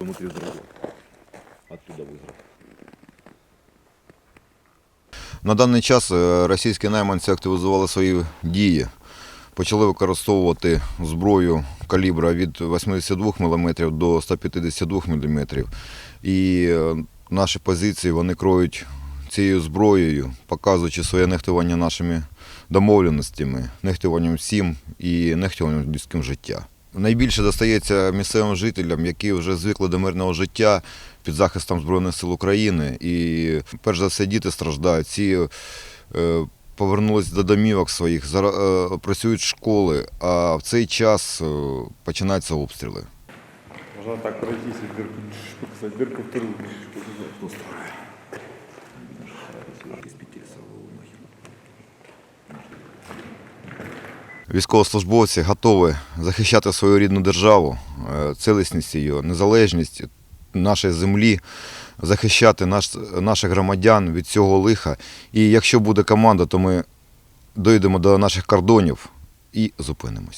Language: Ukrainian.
Внутри взрыва. Оттуда вызрел. На даний час е, російські найманці активізували свої дії. Почали використовувати зброю калібра від 82 мм до 152 мм. І е, наші позиції вони кроють цією зброєю, показуючи своє нехтування нашими домовленостями, нехтуванням всім і нехтуванням людським життя. Найбільше достається місцевим жителям, які вже звикли до мирного життя під захистом Збройних сил України. І перш за все діти страждають. Ці е, повернулись до домівок своїх, зара- е, працюють школи, а в цей час е, починаються обстріли. Можно так пройтись и дырку показать, дырку в тылу. Військовослужбовці готові захищати свою рідну державу, е, цілісність її, незалежність нашої землі, захищати наш, наших громадян від цього лиха. І якщо буде команда, то ми дійдемо до наших кордонів і зупинимось.